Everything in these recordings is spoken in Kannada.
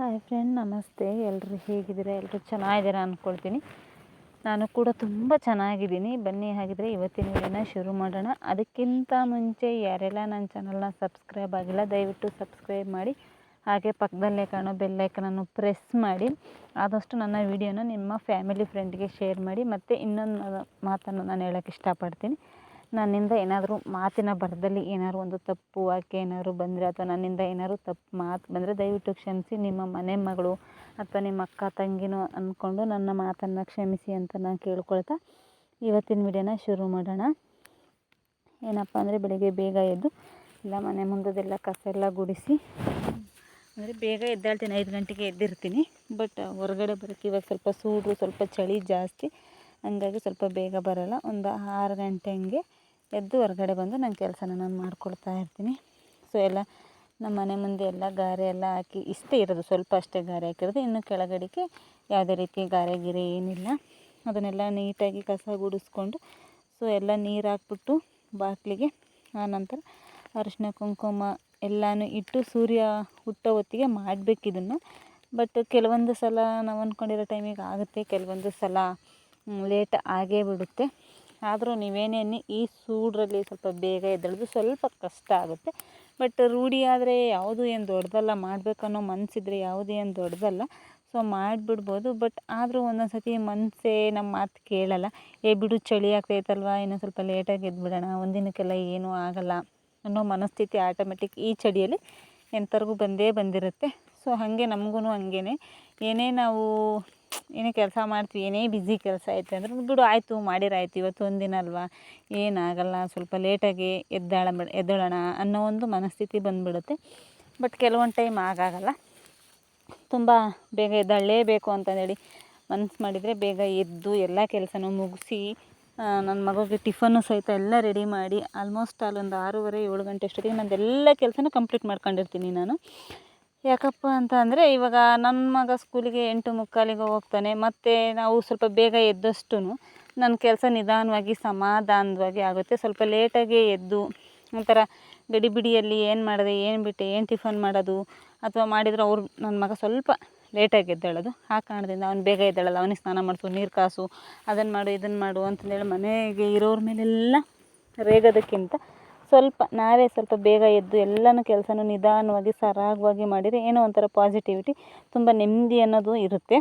ಹಾಯ್ ಫ್ರೆಂಡ್, ನಮಸ್ತೆ. ಎಲ್ಲರೂ ಹೇಗಿದ್ದೀರಾ? ಎಲ್ಲರೂ ಚೆನ್ನಾಗಿದ್ದೀರಾ ಅಂದ್ಕೊಳ್ತೀನಿ ನಾನು ಕೂಡ ತುಂಬ ಚೆನ್ನಾಗಿದ್ದೀನಿ. ಬನ್ನಿ ಹಾಗಿದ್ರೆ ಇವತ್ತಿನ ವಿಡಿಯೋನ ಶುರು ಮಾಡೋಣ. ಅದಕ್ಕಿಂತ ಮುಂಚೆ ಯಾರೆಲ್ಲ ನನ್ನ ಚಾನಲ್ನ ಸಬ್ಸ್ಕ್ರೈಬ್ ಆಗಿಲ್ಲ, ದಯವಿಟ್ಟು ಸಬ್ಸ್ಕ್ರೈಬ್ ಮಾಡಿ. ಹಾಗೆ ಪಕ್ಕದಲ್ಲೇ ಕಾಣೋ ಬೆಲ್ಲೈಕನನ್ನು ಪ್ರೆಸ್ ಮಾಡಿ. ಆದಷ್ಟು ನನ್ನ ವಿಡಿಯೋನ ನಿಮ್ಮ ಫ್ಯಾಮಿಲಿ ಫ್ರೆಂಡ್ಗೆ ಶೇರ್ ಮಾಡಿ. ಮತ್ತು ಇನ್ನೊಂದು ಮಾತನ್ನು ನಾನು ಹೇಳೋಕ್ಕೆ ಇಷ್ಟಪಡ್ತೀನಿ. ನನ್ನಿಂದ ಏನಾದರೂ ಮಾತಿನ ಬರದಲ್ಲಿ ಏನಾದ್ರು ಒಂದು ತಪ್ಪು ವಾಕ್ಯ ಏನಾದ್ರು ಬಂದರೆ ಅಥವಾ ನನ್ನಿಂದ ಏನಾದ್ರು ತಪ್ಪು ಮಾತು ಬಂದರೆ ದಯವಿಟ್ಟು ಕ್ಷಮಿಸಿ. ನಿಮ್ಮ ಮನೆ ಮಗಳು ಅಥವಾ ನಿಮ್ಮ ಅಕ್ಕ ತಂಗಿನೂ ಅಂದ್ಕೊಂಡು ನನ್ನ ಮಾತನ್ನು ಕ್ಷಮಿಸಿ ಅಂತ ನಾನು ಕೇಳ್ಕೊಳ್ತಾ ಇವತ್ತಿನ ವಿಡಿಯೋನ ಶುರು ಮಾಡೋಣ. ಏನಪ್ಪ ಅಂದರೆ ಬೆಳಿಗ್ಗೆ ಬೇಗ ಎದ್ದು ಎಲ್ಲ ಮನೆ ಮುಂದದೆಲ್ಲ ಕಸ ಎಲ್ಲ ಗುಡಿಸಿ, ಅಂದರೆ ಬೇಗ ಎದ್ದೇಳ್ತೀನಿ ಐದು ಗಂಟೆಗೆ ಎದ್ದಿರ್ತೀನಿ. ಬಟ್ ಹೊರಗಡೆ ಬರೋಕ್ಕೆ ಇವಾಗ ಸ್ವಲ್ಪ ಸೂಡು, ಸ್ವಲ್ಪ ಚಳಿ ಜಾಸ್ತಿ. ಹಂಗಾಗಿ ಸ್ವಲ್ಪ ಬೇಗ ಬರೋಲ್ಲ. ಒಂದು ಆರು ಗಂಟೆ ಹಂಗೆ ಎದ್ದು ಹೊರಗಡೆ ಬಂದು ನನ್ನ ಕೆಲಸನ ನಾನು ಮಾಡ್ಕೊಳ್ತಾ ಇರ್ತೀನಿ. ಸೊ ಎಲ್ಲ ನಮ್ಮ ಮನೆ ಮುಂದೆ ಎಲ್ಲ ಗಾರೆ ಎಲ್ಲ ಹಾಕಿ, ಇಷ್ಟೇ ಇರೋದು ಸ್ವಲ್ಪ ಅಷ್ಟೇ ಗಾರೆ ಹಾಕಿರೋದು. ಇನ್ನು ಕೆಳಗಡೆಗೆ ಯಾವುದೇ ರೀತಿ ಗಾರೆ ಗಿರೆ ಏನಿಲ್ಲ. ಅದನ್ನೆಲ್ಲ ನೀಟಾಗಿ ಕಸ ಗುಡಿಸ್ಕೊಂಡು ಸೊ ಎಲ್ಲ ನೀರು ಹಾಕ್ಬಿಟ್ಟು ಬಾಗಿಲಿಗೆ ಆನಂತರ ಅರಶಿನ ಕುಂಕುಮ ಎಲ್ಲನೂ ಇಟ್ಟು ಸೂರ್ಯ ಹುಟ್ಟೋ ಹೊತ್ತಿಗೆ ಮಾಡಬೇಕು ಇದನ್ನು. ಬಟ್ ಕೆಲವೊಂದು ಸಲ ನಾವು ಅಂದ್ಕೊಂಡಿರೋ ಟೈಮಿಗೆ ಆಗುತ್ತೆ, ಕೆಲವೊಂದು ಸಲ ಲೇಟ್ ಆಗೇ ಬಿಡುತ್ತೆ. ಆದರೂ ನೀವೇನೇ ಈ ಸೂಡ್ರಲ್ಲಿ ಸ್ವಲ್ಪ ಬೇಗ ಎದ್ದೇಳೋದು ಸ್ವಲ್ಪ ಕಷ್ಟ ಆಗುತ್ತೆ. ಬಟ್ ರೂಢಿ ಆದರೆ ಯಾವುದು ಏನು ದೊಡ್ಡದಲ್ಲ ಮಾಡಬೇಕನ್ನೋ ಮನಸ್ಸಿದ್ರೆ ಯಾವುದು ಏನು ದೊಡ್ಡದಲ್ಲ. ಸೊ ಮಾಡಿಬಿಡ್ಬೋದು. ಬಟ್ ಆದರೂ ಒಂದೊಂದು ಸತಿ ಮನಸ್ಸೇ ನಮ್ಮ ಮಾತು ಕೇಳಲ್ಲ. ಏ ಬಿಡು, ಚಳಿ ಆಗ್ತೈತಲ್ವ? ಇನ್ನೂ ಸ್ವಲ್ಪ ಲೇಟಾಗಿ ಎದ್ಬಿಡೋಣ. ಒಂದಿನಕ್ಕೆಲ್ಲ ಏನೂ ಆಗಲ್ಲ. ಅನ್ನೋ ಮನಸ್ಥಿತಿ ಆಟೋಮೆಟಿಕ್ ಈ ಚಳಿಯಲ್ಲಿ ಎಂಥವ್ರಿಗೂ ಬಂದೇ ಬಂದಿರುತ್ತೆ. ಸೊ ಹಾಗೆ ನಮಗೂ ಹಂಗೇ ಏನೇ ನಾವು ಏನೇ ಕೆಲಸ ಮಾಡ್ತೀವಿ, ಏನೇ ಬ್ಯುಸಿ ಕೆಲಸ ಐತೆ ಅಂದ್ರೆ ಬಿಡು, ಆಯಿತು, ಮಾಡಿರಾಯ್ತು, ಇವತ್ತು ಒಂದಿನ ಅಲ್ವಾ? ಏನಾಗಲ್ಲ, ಸ್ವಲ್ಪ ಲೇಟಾಗಿ ಎದ್ದಾಳ ಎದ್ದೇಳೋಣ ಅನ್ನೋ ಒಂದು ಮನಸ್ಥಿತಿ ಬಂದುಬಿಡುತ್ತೆ. ಬಟ್ ಕೆಲವೊಂದು ಟೈಮ್ ಆಗಾಗಲ್ಲ. ತುಂಬ ಬೇಗ ಎದ್ದಾಳಲೇಬೇಕು ಅಂತಂದೇಳಿ ಮನಸ್ಸು ಮಾಡಿದರೆ ಬೇಗ ಎದ್ದು ಎಲ್ಲ ಕೆಲಸನೂ ಮುಗಿಸಿ ನನ್ನ ಮಗುಗೆ ಟಿಫನ್ನು ಸಹಿತ ಎಲ್ಲ ರೆಡಿ ಮಾಡಿ ಆಲ್ಮೋಸ್ಟ್ ಅಲ್ಲೊಂದು ಆರೂವರೆ, ಏಳು ಗಂಟೆ ಅಷ್ಟೊತ್ತಿಗೆ ನಂದೆಲ್ಲ ಕೆಲಸನೂ ಕಂಪ್ಲೀಟ್ ಮಾಡ್ಕೊಂಡಿರ್ತೀನಿ ನಾನು. ಯಾಕಪ್ಪ ಅಂತ ಅಂದರೆ ಇವಾಗ ನನ್ನ ಮಗ ಸ್ಕೂಲಿಗೆ ಎಂಟು ಮುಕ್ಕಾಲಿಗೆ ಹೋಗ್ತಾನೆ, ಮತ್ತು ನಾವು ಸ್ವಲ್ಪ ಬೇಗ ಎದ್ದಷ್ಟು ನನ್ನ ಕೆಲಸ ನಿಧಾನವಾಗಿ ಸಮಾಧಾನವಾಗಿ ಆಗುತ್ತೆ. ಸ್ವಲ್ಪ ಲೇಟಾಗಿ ಎದ್ದು ಒಂಥರ ಗಡಿಬಿಡಿಯಲ್ಲಿ ಏನು ಮಾಡಿದೆ, ಏನು ಬಿಟ್ಟೆ, ಏನು ಟಿಫನ್ ಮಾಡೋದು ಅಥವಾ ಮಾಡಿದರೆ ಅವ್ರು ನನ್ನ ಮಗ ಸ್ವಲ್ಪ ಲೇಟಾಗಿ ಎದ್ದೇಳೋದು. ಆ ಕಾರಣದಿಂದ ಅವ್ನು ಬೇಗ ಎದ್ದೇಳಲ್ಲ, ಅವನಿಗೆ ಸ್ನಾನ ಮಾಡಿಸು, ನೀರು ಕಾಸು ಅದನ್ನು ಮಾಡು ಇದನ್ನು ಮಾಡು ಅಂತಂದೇಳಿ ಮನೆಗೆ ಇರೋರ ಮೇಲೆಲ್ಲ ರೇಗೋದಕ್ಕಿಂತ ಸ್ವಲ್ಪ, ನಾವೇ ಸ್ವಲ್ಪ ಬೇಗ ಎದ್ದು ಎಲ್ಲನೂ ಕೆಲಸನೂ ನಿಧಾನವಾಗಿ, ಸರಾಗವಾಗಿ ಮಾಡಿದರೆ ಏನೋ ಒಂಥರ ಪಾಸಿಟಿವಿಟಿ ತುಂಬ ನೆಮ್ಮದಿ ಅನ್ನೋದು ಇರುತ್ತೆ.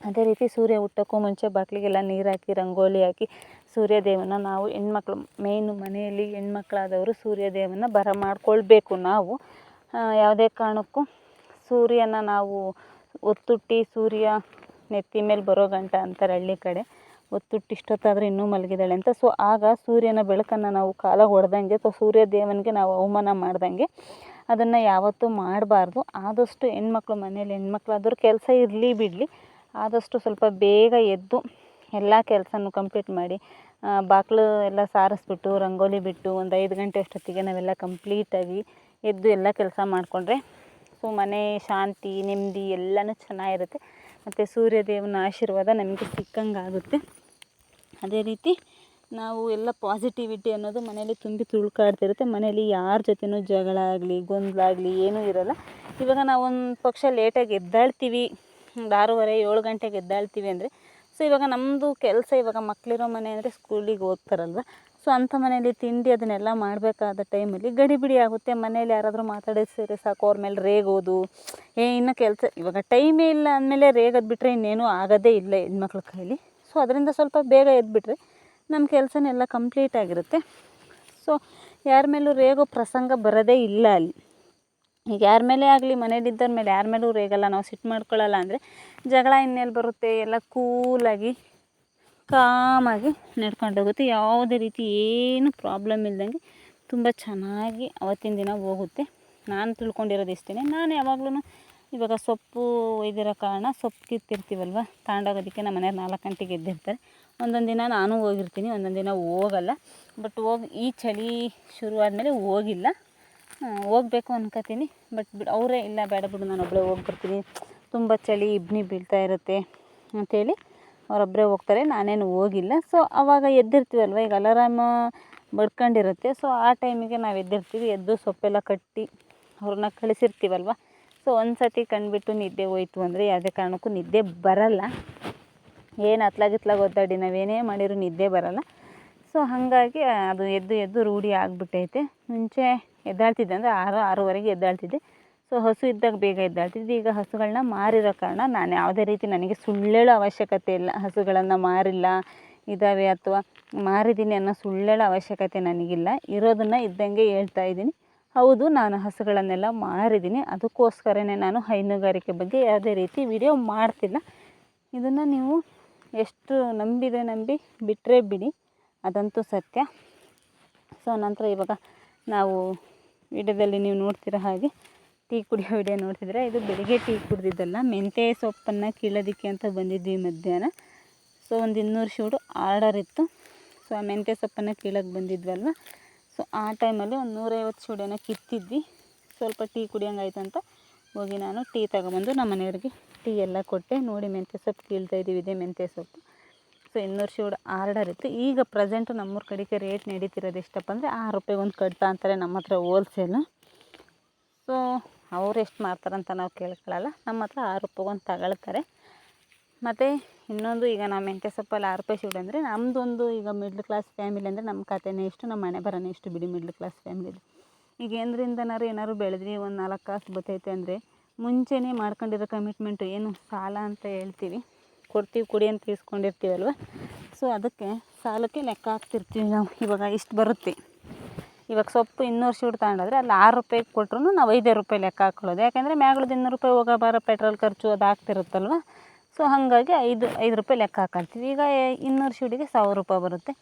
ಅದೇ ರೀತಿ ಸೂರ್ಯ ಹುಟ್ಟೋಕ್ಕೂ ಮುಂಚೆ ಬಾಗಿಲಿಗೆಲ್ಲ ನೀರು ಹಾಕಿ, ರಂಗೋಲಿ ಹಾಕಿ, ಸೂರ್ಯದೇವನ ನಾವು ಹೆಣ್ಮಕ್ಳು ಮೇಯ್ನು ಮನೆಯಲ್ಲಿ ಹೆಣ್ಮಕ್ಳಾದವರು ಸೂರ್ಯದೇವನ ಬರ ಮಾಡಿಕೊಳ್ಬೇಕು ನಾವು. ಯಾವುದೇ ಕಾರಣಕ್ಕೂ ಸೂರ್ಯನ ನಾವು ಒತ್ತುಟ್ಟಿ, ಸೂರ್ಯ ನೆತ್ತಿ ಮೇಲೆ ಬರೋ ಗಂಟ ಅಂತಾರೆ ಹಳ್ಳಿ ಕಡೆ. ಒತ್ತುಟ್ಟು ಇಷ್ಟೊತ್ತಾದರೂ ಇನ್ನೂ ಮಲಗಿದ್ದಾಳೆ ಅಂತ. ಸೊ ಆಗ ಸೂರ್ಯನ ಬೆಳಕನ್ನು ನಾವು ಕಾಲ ಹೊಡೆದಂಗೆ ಅಥವಾ ಸೂರ್ಯ ದೇವನಿಗೆ ನಾವು ಅವಮಾನ ಮಾಡ್ದಂಗೆ ಅದನ್ನು ಯಾವತ್ತೂ ಮಾಡಬಾರ್ದು. ಆದಷ್ಟು ಹೆಣ್ಮಕ್ಳು ಮನೇಲಿ ಹೆಣ್ಮಕ್ಳಾದವ್ರು ಕೆಲಸ ಇರಲಿ ಬಿಡಲಿ. ಆದಷ್ಟು ಸ್ವಲ್ಪ ಬೇಗ ಎದ್ದು ಎಲ್ಲ ಕೆಲಸನೂ ಕಂಪ್ಲೀಟ್ ಮಾಡಿ ಬಾಗಿಲು ಎಲ್ಲ ಸಾರಿಸ್ಬಿಟ್ಟು, ರಂಗೋಲಿ ಬಿಟ್ಟು ಒಂದು ಐದು ಗಂಟೆ ಅಷ್ಟೊತ್ತಿಗೆ ನಾವೆಲ್ಲ ಕಂಪ್ಲೀಟಾಗಿ ಎದ್ದು ಎಲ್ಲ ಕೆಲಸ ಮಾಡಿಕೊಂಡ್ರೆ ಸೊ ಮನೆ ಶಾಂತಿ, ನೆಮ್ಮದಿ ಎಲ್ಲನೂ ಚೆನ್ನಾಗಿರುತ್ತೆ. ಮತ್ತು ಸೂರ್ಯದೇವನ ಆಶೀರ್ವಾದ ನಮಗೆ ಸಿಕ್ಕಂಗೆ ಆಗುತ್ತೆ ಅದೇ ರೀತಿ ನಾವು ಎಲ್ಲ ಪಾಸಿಟಿವಿಟಿ ಅನ್ನೋದು ಮನೇಲಿ ತುಂಬಿ ತುಳ್ಕಾಡ್ತಿರುತ್ತೆ. ಮನೇಲಿ ಯಾರ ಜೊತೆನೂ ಜಗಳ ಆಗಲಿ, ಗೊಂದಲ ಆಗಲಿ ಏನೂ ಇರೋಲ್ಲ. ಇವಾಗ ನಾವು ಒಂದು ಪಕ್ಷ ಲೇಟಾಗಿ ಎದ್ದಾಳ್ತೀವಿ ಒಂದು ಆರೂವರೆ, ಏಳು ಗಂಟೆಗೆ ಎದ್ದಾಳ್ತೀವಿ ಅಂದರೆ ಸೊ ಇವಾಗ ನಮ್ಮದು ಕೆಲಸ ಇವಾಗ ಮಕ್ಕಳಿರೋ ಮನೆ ಅಂದರೆ ಸ್ಕೂಲಿಗೆ ಹೋಗ್ತಾರಲ್ವ? ಸೊ ಅಂಥ ಮನೇಲಿ ತಿಂಡಿ ಅದನ್ನೆಲ್ಲ ಮಾಡಬೇಕಾದ ಟೈಮಲ್ಲಿ ಗಡಿಬಿಡಿ ಆಗುತ್ತೆ. ಮನೇಲಿ ಯಾರಾದರೂ ಮಾತಾಡಿಸಿದ್ರೆ ಸಾಕು, ಅವ್ರ ಮೇಲೆ ರೇಗೋದು ಏ, ಇನ್ನು ಕೆಲಸ, ಇವಾಗ ಟೈಮೇ ಇಲ್ಲ ಅಂದಮೇಲೆ ರೇಗೋದು ಬಿಟ್ಟರೆ ಇನ್ನೇನೂ ಆಗೋದೇ ಇಲ್ಲ ಹೆಣ್ಮಕ್ಳ ಕೈಲಿ. ಸೊ ಅದರಿಂದ ಸ್ವಲ್ಪ ಬೇಗ ಎದ್ದುಬಿಟ್ರೆ ನಮ್ಮ ಕೆಲಸನೆಲ್ಲ ಕಂಪ್ಲೀಟ್ ಆಗಿರುತ್ತೆ. ಸೊ ಯಾರ ಮೇಲೂ ರೇಗೋ ಪ್ರಸಂಗ ಬರೋದೇ ಇಲ್ಲ ಅಲ್ಲಿ. ಈಗ ಯಾರ ಮೇಲೆ ಆಗಲಿ ಮನೇಲಿದ್ದವ್ರ ಮೇಲೆ, ಯಾರ ಮೇಲೂ ರೇಗಲ್ಲ. ನಾವು ಸಿಟ್ಟು ಮಾಡ್ಕೊಳ್ಳಲ್ಲ ಅಂದರೆ ಜಗಳ ಇನ್ನೆಲ್ಲಿ ಬರುತ್ತೆ. ಎಲ್ಲ ಕೂಲಾಗಿ ಕಾಮಾಗಿ ನಡ್ಕೊಂಡು ಹೋಗುತ್ತೆ. ಯಾವುದೇ ರೀತಿ ಏನು ಪ್ರಾಬ್ಲಮ್ ಇಲ್ದಂಗೆ ತುಂಬ ಚೆನ್ನಾಗಿ ಅವತ್ತಿನ ದಿನ ಹೋಗುತ್ತೆ. ನಾನು ತಿಳ್ಕೊಂಡಿರೋದು ಇಷ್ಟೇ ನಾನು ಯಾವಾಗ್ಲೂ ಇವಾಗ ಸೊಪ್ಪು ಒಯ್ದಿರೋ ಕಾರಣ ಸೊಪ್ಪು ಕಿತ್ತಿರ್ತೀವಲ್ವ ತಗೊಂಡೋಗೋದಕ್ಕೆ ನಮ್ಮ ಮನೆಯವ್ರು ನಾಲ್ಕು ಗಂಟೆಗೆ ಎದ್ದಿರ್ತಾರೆ. ಒಂದೊಂದು ದಿನ ನಾನು ಹೋಗಿರ್ತೀನಿ, ಒಂದೊಂದು ದಿನ ಹೋಗಲ್ಲ. ಬಟ್ ಹೋಗಿ, ಈ ಚಳಿ ಶುರು ಆದಮೇಲೆ ಹೋಗಿಲ್ಲ. ಹೋಗಬೇಕು ಅನ್ಕೋತೀನಿ. ಬಟ್ ಬಿಡು, ಅವರೇ ಇಲ್ಲ, ಬೇಡ ಬಿಡು ನಾನು ಒಬ್ಬಳೇ ಹೋಗಿ ಬರ್ತೀನಿ ತುಂಬ ಚಳಿ, ಇಬ್ನಿ ಬೀಳ್ತಾ ಇರುತ್ತೆ ಅಂಥೇಳಿ ಅವರೊಬ್ಬರೇ ಹೋಗ್ತಾರೆ, ನಾನೇನು ಹೋಗಿಲ್ಲ. ಸೊ ಅವಾಗ ಎದ್ದಿರ್ತೀವಲ್ವ? ಈಗ ಅಲಾರಾಮ ಬಡ್ಕೊಂಡಿರುತ್ತೆ ಸೊ ಆ ಟೈಮಿಗೆ ನಾವು ಎದ್ದಿರ್ತೀವಿ, ಎದ್ದು ಸೊಪ್ಪೆಲ್ಲ ಕಟ್ಟಿ ಅವ್ರನ್ನ ಕಳಿಸಿರ್ತೀವಲ್ವ? ಸೊ ಒಂದು ಸತಿ ಕಂಡುಬಿಟ್ಟು ನಿದ್ದೆ ಹೋಯ್ತು ಅಂದರೆ ಯಾವುದೇ ಕಾರಣಕ್ಕೂ ನಿದ್ದೆ ಬರಲ್ಲ. ಏನು ಅತ್ಲಾಗಿತ್ಲಾಗ ಒದ್ದಾಡಿ ನಾವೇನೇ ಮಾಡಿದ್ರು ನಿದ್ದೆ ಬರಲ್ಲ. ಸೊ ಹಾಗಾಗಿ ಅದು ಎದ್ದು ಎದ್ದು ರೂಢಿ ಆಗಿಬಿಟ್ಟೈತೆ. ಮುಂಚೆ ಎದ್ದಾಳ್ತಿದ್ದೆ ಅಂದರೆ ಆರು, ಆರೂವರೆಗೆ ಎದ್ದಾಳ್ತಿದ್ದೆ. ಸೊ ಹಸು ಇದ್ದಾಗ ಬೇಗ ಎದ್ದಾಳ್ತಿದ್ದೆ. ಈಗ ಹಸುಗಳನ್ನ ಮಾರಿರೋ ಕಾರಣ ನಾನು ಯಾವುದೇ ರೀತಿ ನನಗೆ ಸುಳ್ಳೇಳೋ ಅವಶ್ಯಕತೆ ಇಲ್ಲ. ಹಸುಗಳನ್ನು ಮಾರಿಲ್ಲ ಇದ್ದಾವೆ ಅಥವಾ ಮಾರಿದ್ದೀನಿ ಅನ್ನೋ ಸುಳ್ಳೇಳೋ ಅವಶ್ಯಕತೆ ನನಗಿಲ್ಲ. ಇರೋದನ್ನು ಇದ್ದಂಗೆ ಹೇಳ್ತಾ ಇದ್ದೀನಿ. ಹೌದು, ನಾನು ಹಸುಗಳನ್ನೆಲ್ಲ ಮಾರಿದ್ದೀನಿ. ಅದಕ್ಕೋಸ್ಕರನೇ ನಾನು ಹೈನುಗಾರಿಕೆ ಬಗ್ಗೆ ಯಾವುದೇ ರೀತಿ ವಿಡಿಯೋ ಮಾಡ್ತಿಲ್ಲ. ಇದನ್ನು ನೀವು ಎಷ್ಟು ನಂಬಿದೆ ನಂಬಿ ಬಿಟ್ಟರೆ ಬಿಡಿ. ಅದಂತೂ ಸತ್ಯ. ಸೊ ನಂತರ ಇವಾಗ ನಾವು ವಿಡಿಯೋದಲ್ಲಿ ನೀವು ನೋಡ್ತಿರೋ ಹಾಗೆ ಟೀ ಕುಡಿಯೋ ವಿಡಿಯೋ ನೋಡ್ತಿದ್ರೆ ಇದು ಬೆಳಿಗ್ಗೆ ಟೀ ಕುಡ್ದಿದ್ದಲ್ಲ ಮೆಂತ್ಯ ಸೊಪ್ಪನ್ನು ಕೀಳೋದಕ್ಕೆ ಅಂತ ಬಂದಿದ್ವಿ ಮಧ್ಯಾಹ್ನ. ಸೊ ಒಂದು ಇನ್ನೂರು ಶೂಡು ಆರ್ಡರ್ ಇತ್ತು. ಸೊ ಆ ಮೆಂತ್ಯ ಸೊಪ್ಪನ್ನು ಕೀಳೋಕ್ಕೆ ಬಂದಿದ್ವಲ್ವ? ಸೊ ಆ ಟೈಮಲ್ಲಿ ಒಂದು ನೂರೈವತ್ತು ಶೂಡೇನ ಕಿತ್ತಿದ್ವಿ. ಸ್ವಲ್ಪ ಟೀ ಕುಡಿಯೋಂಗಾಯ್ತು ಅಂತ ಹೋಗಿ ನಾನು ಟೀ ತಗೊಬಂದು ನಮ್ಮ ಮನೆಯವ್ರಿಗೆ ಟೀ ಎಲ್ಲ ಕೊಟ್ಟೆ. ನೋಡಿ ಮೆಂತ್ಯ ಸೊಪ್ಪು ಕೀಳ್ತಾ ಇದ್ದೀವಿ ಇದೇ ಮೆಂತ್ಯ ಸೊಪ್ಪು. ಸೊ ಇನ್ನೂರು ಶೂಡ್ ಆರ್ಡರ್ ಇತ್ತು. ಈಗ ಪ್ರೆಸೆಂಟು ನಮ್ಮೂರ ಕಡೆಗೆ ರೇಟ್ ನಡೀತಿರೋದು ಎಷ್ಟಪ್ಪ ಅಂದರೆ ಆರು ರೂಪಾಯಿ ಒಂದು ಕಡ್ತಾ ಅಂತಾರೆ ನಮ್ಮ ಹತ್ರ ಹೋಲ್ಸೇಲು ಸೊ ಅವ್ರು ಎಷ್ಟು ಮಾರ್ತಾರಂತ ನಾವು ಕೇಳ್ಕೊಳ್ಳಲ್ಲ ನಮ್ಮ ಹತ್ರ ಆರು ರೂಪಾಯಿಗೆ ಒಂದು ತಗೊಳ್ತಾರೆ. ಮತ್ತು ಇನ್ನೊಂದು ಈಗ ನಾವು ಮೆಂತ್ಯ ಸೊಪ್ಪಲ್ಲಿ ಆರು ರೂಪಾಯಿ ಸಿಗೋದು ಅಂದರೆ ನಮ್ಮದೊಂದು ಈಗ ಮಿಡ್ಲ್ ಕ್ಲಾಸ್ ಫ್ಯಾಮಿಲಿ ಅಂದರೆ ನಮ್ಮ ಖಾತೆನೇ ಇಷ್ಟು ನಮ್ಮ ಮನೆ ಬರೋನೇ ಇಷ್ಟು ಬಿಡಿ ಮಿಡ್ಲ್ ಕ್ಲಾಸ್ ಫ್ಯಾಮಿಲಿದು ಈಗ ಏನರಿಂದನಾರು ಏನಾದ್ರು ಬೆಳೆದ್ರಿ ಒಂದು ನಾಲ್ಕು ಕಾಸು ಬತ್ತೈತೆ ಅಂದರೆ ಮುಂಚೆನೇ ಮಾಡ್ಕೊಂಡಿರೋ ಕಮಿಟ್ಮೆಂಟು ಏನು ಸಾಲ ಅಂತ ಹೇಳ್ತೀವಿ. ಕೊಡ್ತೀವಿ, ಕೊಡಿ ಅಂತ ಇಸ್ಕೊಂಡಿರ್ತೀವಲ್ವ? ಸೊ ಅದಕ್ಕೆ ಸಾಲಕ್ಕೆ ಲೆಕ್ಕ ಹಾಕ್ತಿರ್ತೀವಿ ನಾವು. ಇವಾಗ ಇಷ್ಟು ಬರುತ್ತೆ. ಇವಾಗ ಸೊಪ್ಪು ಇನ್ನೂರು ಶೂಟ್ ತಗೊಂಡೋದ್ರೆ ಅಲ್ಲಿ ಆರು ರೂಪಾಯಿಗೆ ಕೊಟ್ರು ನಾವು ಐದೇ ರೂಪಾಯಿ ಲೆಕ್ಕ ಹಾಕೊಳ್ಳೋದು. ಯಾಕೆಂದರೆ ಮ್ಯಾಗ್ಳದ್ದು ಇನ್ನೂರು ರೂಪಾಯಿ ಹೋಗೋ ಬರೋ ಪೆಟ್ರೋಲ್ ಖರ್ಚು ಅದು ಆಗ್ತಿರುತ್ತಲ್ವ? ಸೊ ಹಾಗಾಗಿ ಐದು ಐದು ರೂಪಾಯಿ ಲೆಕ್ಕ ಹಾಕೊಳ್ತೀವಿ ಈಗ ಇನ್ನೂರು ಶೂಟಿಗೆ ಸಾವಿರ ರೂಪಾಯಿ ಬರುತ್ತೆ.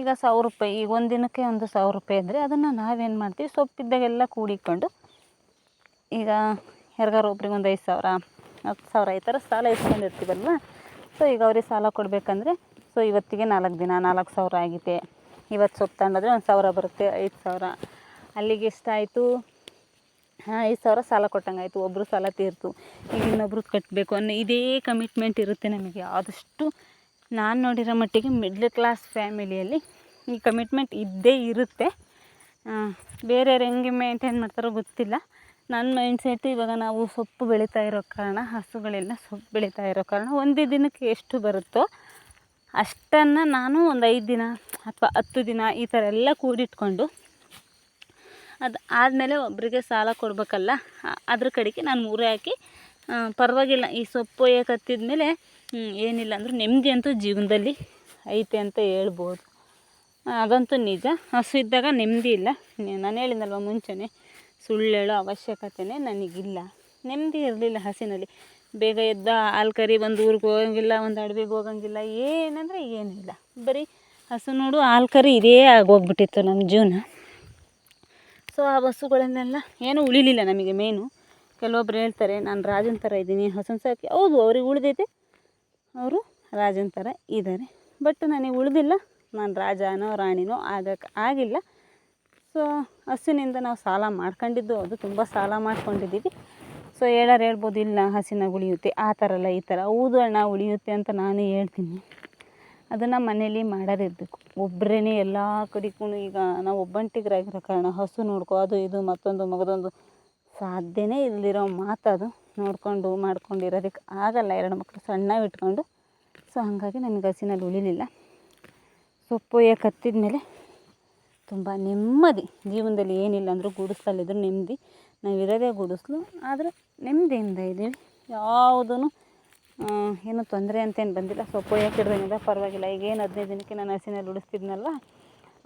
ಈಗ ಸಾವಿರ ರೂಪಾಯಿ, ಈಗ ಒಂದು ದಿನಕ್ಕೆ ಒಂದು ಸಾವಿರ ರೂಪಾಯಿ ಅಂದರೆ ಅದನ್ನು ನಾವೇನು ಮಾಡ್ತೀವಿ? ಸೊಪ್ಪಿದ್ದಾಗೆಲ್ಲ ಕೂಡಿಕೊಂಡು ಈಗ ಯಾರಿಗಾರು ಒಬ್ರಿಗೆ ಒಂದು ಐದು ಸಾವಿರ, ಹತ್ತು ಸಾವಿರ ಈ ಥರ ಸಾಲ ಇಸ್ಕೊಂಡಿರ್ತೀವಲ್ವ? ಸೊ ಈಗ ಅವ್ರಿಗೆ ಸಾಲ ಕೊಡಬೇಕಂದ್ರೆ ಸೊ ಇವತ್ತಿಗೆ ನಾಲ್ಕು ದಿನ, ನಾಲ್ಕು ಸಾವಿರ ಆಗಿದೆ. ಇವತ್ತು ಸೊಪ್ಪು ತಗೊಂಡಾದ್ರೆ ಒಂದು ಸಾವಿರ ಬರುತ್ತೆ, ಐದು ಸಾವಿರ. ಅಲ್ಲಿಗೆ ಎಷ್ಟಾಯಿತು? ಐದು ಸಾವಿರ ಸಾಲ ಕೊಟ್ಟಂಗೆ ಆಯಿತು ಒಬ್ಬರು ಸಾಲ ತೀರ್ತು. ಈಗ ಇನ್ನೊಬ್ರು ಕಟ್ಟಬೇಕು ಅನ್ನೋ ಇದೇ ಕಮಿಟ್ಮೆಂಟ್ ಇರುತ್ತೆ ನಮಗೆ. ಆದಷ್ಟು ನಾನು ನೋಡಿರೋ ಮಟ್ಟಿಗೆ ಮಿಡ್ಲ್ ಕ್ಲಾಸ್ ಫ್ಯಾಮಿಲಿಯಲ್ಲಿ ಈ ಕಮಿಟ್ಮೆಂಟ್ ಇದ್ದೇ ಇರುತ್ತೆ. ಬೇರೆಯವ್ರು ಹೆಂಗೆ ಮೇಂಟೈನ್ ಮಾಡ್ತಾರೋ ಗೊತ್ತಿಲ್ಲ. ನನ್ನ ಮೈಂಡ್ಸೆಟ್ ಇವಾಗ ನಾವು ಸೊಪ್ಪು ಬೆಳೀತಾ ಇರೋ ಕಾರಣ, ಹಸುಗಳೆಲ್ಲ ಸೊಪ್ಪು ಬೆಳೀತಾ ಇರೋ ಕಾರಣ ಒಂದೇ ದಿನಕ್ಕೆ ಎಷ್ಟು ಬರುತ್ತೋ ಅಷ್ಟನ್ನು ನಾನು ಒಂದು ಐದು ದಿನ ಅಥವಾ ಹತ್ತು ದಿನ ಈ ಥರ ಎಲ್ಲ ಕೂಡಿಟ್ಕೊಂಡು ಅದು ಆದಮೇಲೆ ಒಬ್ಬರಿಗೆ ಸಾಲ ಕೊಡಬೇಕಲ್ಲ ಅದ್ರ ಕಡೆಗೆ ನಾನು ಮೂರೇ ಹಾಕಿ ಪರವಾಗಿಲ್ಲ. ಈ ಸೊಪ್ಪು ಹತ್ತಿದ ಮೇಲೆ ಏನಿಲ್ಲ ಅಂದರೂ ನೆಮ್ಮದಿ ಅಂತೂ ಜೀವನದಲ್ಲಿ ಐತೆ ಅಂತ ಹೇಳ್ಬೋದು. ಅದಂತೂ ನಿಜ. ಹಸು ಇದ್ದಾಗ ನೆಮ್ಮದಿ ಇಲ್ಲ. ನಾನು ಹೇಳಿದ್ನಲ್ವ ಮುಂಚೆನೇ ಸುಳ್ಳು ಹೇಳೋ ಅವಶ್ಯಕತೆಯೇ ನನಗಿಲ್ಲ. ನೆಮ್ಮದಿ ಇರಲಿಲ್ಲ ಹಸಿನಲ್ಲಿ. ಬೇಗ ಎದ್ದ ಹಾಲು ಕರಿ ಒಂದು ಊರಿಗೆ ಹೋಗಂಗಿಲ್ಲ, ಒಂದು ಅಡವಿಗೆ ಹೋಗಂಗಿಲ್ಲ, ಏನಂದರೆ ಏನಿಲ್ಲ. ಬರೀ ಹಸು ನೋಡು, ಹಾಲು ಕರಿ ಇದೇ ಆಗೋಗ್ಬಿಟ್ಟಿತ್ತು ನಮ್ಮ ಜೀವನ. ಸೊ ಆ ಹಸುಗಳನ್ನೆಲ್ಲ ಏನೂ ಉಳಿಲಿಲ್ಲ ನಮಗೆ ಮೇನು ಕೆಲವೊಬ್ರು ಹೇಳ್ತಾರೆ, ನಾನು ರಾಜನ ಥರ ಇದ್ದೀನಿ, ಹಸುನ ಸಾಕಿ ಹೌದು, ಅವ್ರಿಗೆ ಉಳಿದೈತೆ. ಅವರು ರಾಜನ ಥರ ಇದ್ದಾರೆ ಬಟ್ ನನಗೆ ಉಳಿದಿಲ್ಲ. ನಾನು ರಾಜನೋ, ರಾಣಿನೋ ಆಗಕ್ಕೆ ಆಗಿಲ್ಲ. ಸೊ ಹಸುವಿನಿಂದ ನಾವು ಸಾಲ ಮಾಡ್ಕೊಂಡಿದ್ದು, ಅದು ತುಂಬ ಸಾಲ ಮಾಡ್ಕೊಂಡಿದ್ದೀವಿ. ಸೊ ಹೇಳೋರು ಹೇಳ್ಬೋದು, ಇಲ್ಲ, ಹಸಿನ ಉಳಿಯುತ್ತೆ, ಆ ಥರ ಅಲ್ಲ, ಈ ಥರ, ಹೌದು ಅಣ್ಣ, ಉಳಿಯುತ್ತೆ ಅಂತ ನಾನು ಹೇಳ್ತೀನಿ. ಅದನ್ನು ಮನೇಲಿ ಮಾಡೋರಿರಬೇಕು ಒಬ್ಬರೇ ಎಲ್ಲ ಕಡೆಗೂ ಈಗ ನಾವು ಒಬ್ಬಂಟಿಗರಾಗಿರೋ ಕಾರಣ ಹಸು ನೋಡ್ಕೊ, ಅದು ಇದು, ಮತ್ತೊಂದು ಮಗದೊಂದು ಸಾಧ್ಯನೇ ಇಲ್ದಿರೋ ಮಾತದು ನೋಡಿಕೊಂಡು ಮಾಡ್ಕೊಂಡು ಇರೋದಕ್ಕೆ ಆಗಲ್ಲ. ಎರಡು ಮಕ್ಕಳು ಸಣ್ಣ ಇಟ್ಕೊಂಡು, ಸೊ ಹಾಗಾಗಿ ನನಗೆ ಹಸಿನಲ್ಲಿ ಉಳಿಲಿಲ್ಲ. ಸೊಪ್ಪು ಕತ್ತಿದ ಮೇಲೆ ತುಂಬ ನೆಮ್ಮದಿ, ಜೀವನದಲ್ಲಿ ಏನಿಲ್ಲ ಅಂದರೂ ಗುಡಿಸಲಿದ್ರು ನೆಮ್ಮದಿ. ನಾವು ಇರೋದೇ ಗುಡಿಸ್ಲು, ಆದರೆ ನೆಮ್ಮದಿಯಿಂದ ಇದ್ದೀವಿ. ಯಾವುದೂ ಏನು ತೊಂದರೆ ಅಂತೇನು ಬಂದಿಲ್ಲ. ಸೊಪ್ಪು ಒಯ್ಯಕ್ಕೆ ಪರವಾಗಿಲ್ಲ. ಈಗೇನು ಹದಿನೈದು ದಿನಕ್ಕೆ ನಾನು ಹಸಿನಲ್ಲಿ ಉಳಿಸ್ತಿದ್ನಲ್ಲ,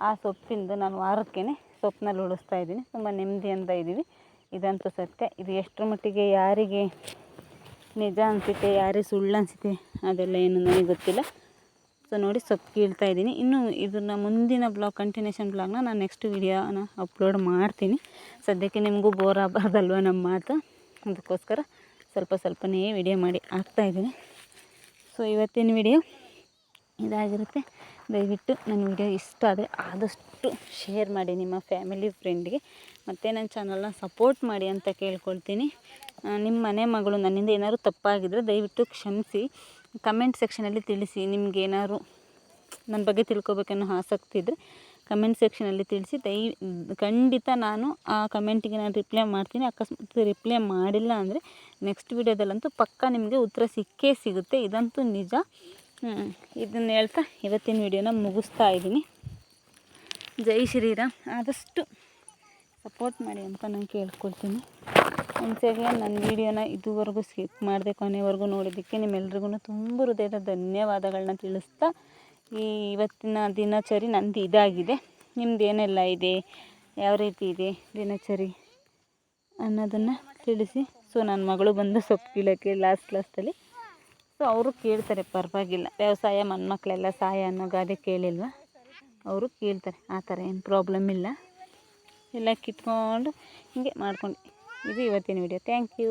ಆ ಸೊಪ್ಪಿಂದು ನಾನು ವಾರಕ್ಕೇ ಸೊಪ್ಪಿನಲ್ಲಿ ಉಳಿಸ್ತಾ ಇದ್ದೀನಿ. ತುಂಬ ನೆಮ್ಮದಿಯಿಂದ ಇದ್ದೀವಿ. ಇದಂತೂ ಸತ್ಯ. ಇದು ಎಷ್ಟರ ಮಟ್ಟಿಗೆ ಯಾರಿಗೆ ನಿಜ ಅನಿಸುತ್ತೆ, ಯಾರಿಗೆ ಸುಳ್ಳು ಅನಿಸುತ್ತೆ, ಅದೆಲ್ಲ ಏನು ನನಗೆ ಗೊತ್ತಿಲ್ಲ. ಸೊ ನೋಡಿ ಸೊಪ್ಪು ಕೀಳ್ತಾ ಇದ್ದೀನಿ. ಇನ್ನು ಇದನ್ನು ಮುಂದಿನ ಬ್ಲಾಗ್ ಕಂಟಿನ್ಯೂಷನ್ ಬ್ಲಾಗ್ನ ನಾನು ನೆಕ್ಸ್ಟ್ ವೀಡಿಯೋನ ಅಪ್ಲೋಡ್ ಮಾಡ್ತೀನಿ. ಸದ್ಯಕ್ಕೆ ನಿಮಗೂ ಬೋರ್ ಆಗಬಾರ್ದಲ್ವ ನಮ್ಮ ಮಾತು? ಅದಕ್ಕೋಸ್ಕರ ಸ್ವಲ್ಪ ಸ್ವಲ್ಪನೇ ವಿಡಿಯೋ ಮಾಡಿ ಹಾಕ್ತಾಯಿದ್ದೀನಿ ಸೊ ಇವತ್ತಿನ ವಿಡಿಯೋ ಇದಾಗಿರುತ್ತೆ. ದಯವಿಟ್ಟು ನನ್ನ ವಿಡಿಯೋ ಇಷ್ಟ ಆದರೆ ಆದಷ್ಟು ಶೇರ್ ಮಾಡಿ ನಿಮ್ಮ ಫ್ಯಾಮಿಲಿ ಫ್ರೆಂಡ್ಗೆ ಮತ್ತು ನನ್ನ ಚಾನಲ್ನ ಸಪೋರ್ಟ್ ಮಾಡಿ ಅಂತ ಕೇಳ್ಕೊಳ್ತೀನಿ. ನಿಮ್ಮ ಮನೆ ಮಗಳು ನನ್ನಿಂದ ಏನಾದರೂ ತಪ್ಪಾಗಿದ್ದರೆ ದಯವಿಟ್ಟು ಕ್ಷಮಿಸಿ. ಕಮೆಂಟ್ ಸೆಕ್ಷನಲ್ಲಿ ತಿಳಿಸಿ ನಿಮ್ಗೆ ಏನಾದ್ರು ನನ್ನ ಬಗ್ಗೆ ತಿಳ್ಕೊಬೇಕನ್ನೋ ಆಸಕ್ತಿ ಇದ್ದರೆ ಕಮೆಂಟ್ ಸೆಕ್ಷನಲ್ಲಿ ತಿಳಿಸಿ, ದಯ, ಖಂಡಿತ ನಾನು ಆ ಕಮೆಂಟಿಗೆ ನಾನು ರಿಪ್ಲೈ ಮಾಡ್ತೀನಿ. ಅಕಸ್ಮಾತ್ ರಿಪ್ಲೈ ಮಾಡಿಲ್ಲ ಅಂದರೆ ನೆಕ್ಸ್ಟ್ ವೀಡಿಯೋದಲ್ಲಂತೂ ಪಕ್ಕ ನಿಮಗೆ ಉತ್ತರ ಸಿಕ್ಕೇ ಸಿಗುತ್ತೆ. ಇದಂತೂ ನಿಜ. ಇದನ್ನು ಹೇಳ್ತಾ ಇವತ್ತಿನ ವೀಡಿಯೋನ ಮುಗಿಸ್ತಾ ಇದ್ದೀನಿ. ಜೈ ಶ್ರೀರಾಮ್. ಆದಷ್ಟು ಸಪೋರ್ಟ್ ಮಾಡಿ ಅಂತ ನಾನು ಕೇಳ್ಕೊಳ್ತೀನಿ. ಒಂದ್ಸರಿ ನನ್ನ ವೀಡಿಯೋನ ಇದುವರೆಗೂ ಸ್ಕಿಪ್ ಮಾಡಿದೆ ಕೊನೆವರೆಗೂ ನೋಡಿದ್ದಕ್ಕೆ ನಿಮ್ಮೆಲ್ರಿಗೂ ತುಂಬ ಹೃದಯದ ಧನ್ಯವಾದಗಳನ್ನ ತಿಳಿಸ್ತಾ ಈ ಇವತ್ತಿನ ದಿನಚರಿ ನಂದು ಇದಾಗಿದೆ. ನಿಮ್ದು ಏನೆಲ್ಲ ಇದೆ? ಯಾವ ರೀತಿ ಇದೆ ದಿನಚರಿ? ಅನ್ನೋದನ್ನು ತಿಳಿಸಿ. ಸೊ ನನ್ನ ಮಗಳು ಬಂದು ಸೊಪ್ಪು ಕೀಳೋಕ್ಕೆ ಲಾಸ್ಟ್ ಲಾಸ್ಟಲ್ಲಿ ಸೊ ಅವರು ಕೇಳ್ತಾರೆ, ಪರವಾಗಿಲ್ಲ. ವ್ಯವಸಾಯ ಮನ್ಮಕ್ಳೆಲ್ಲ ಸಹಾಯ ಅನ್ನೋ ಗಾದೆ ಕೇಳಿಲ್ವ? ಅವರು ಕೇಳ್ತಾರೆ, ಆ ಥರ ಏನು ಪ್ರಾಬ್ಲಮ್ ಇಲ್ಲ. ಎಲ್ಲ ಕಿತ್ಕೊಂಡು ಹೀಗೆ ಮಾಡ್ಕೊಂಡು. ಇದು ಇವತ್ತಿನ ವಿಡಿಯೋ ಥ್ಯಾಂಕ್ ಯು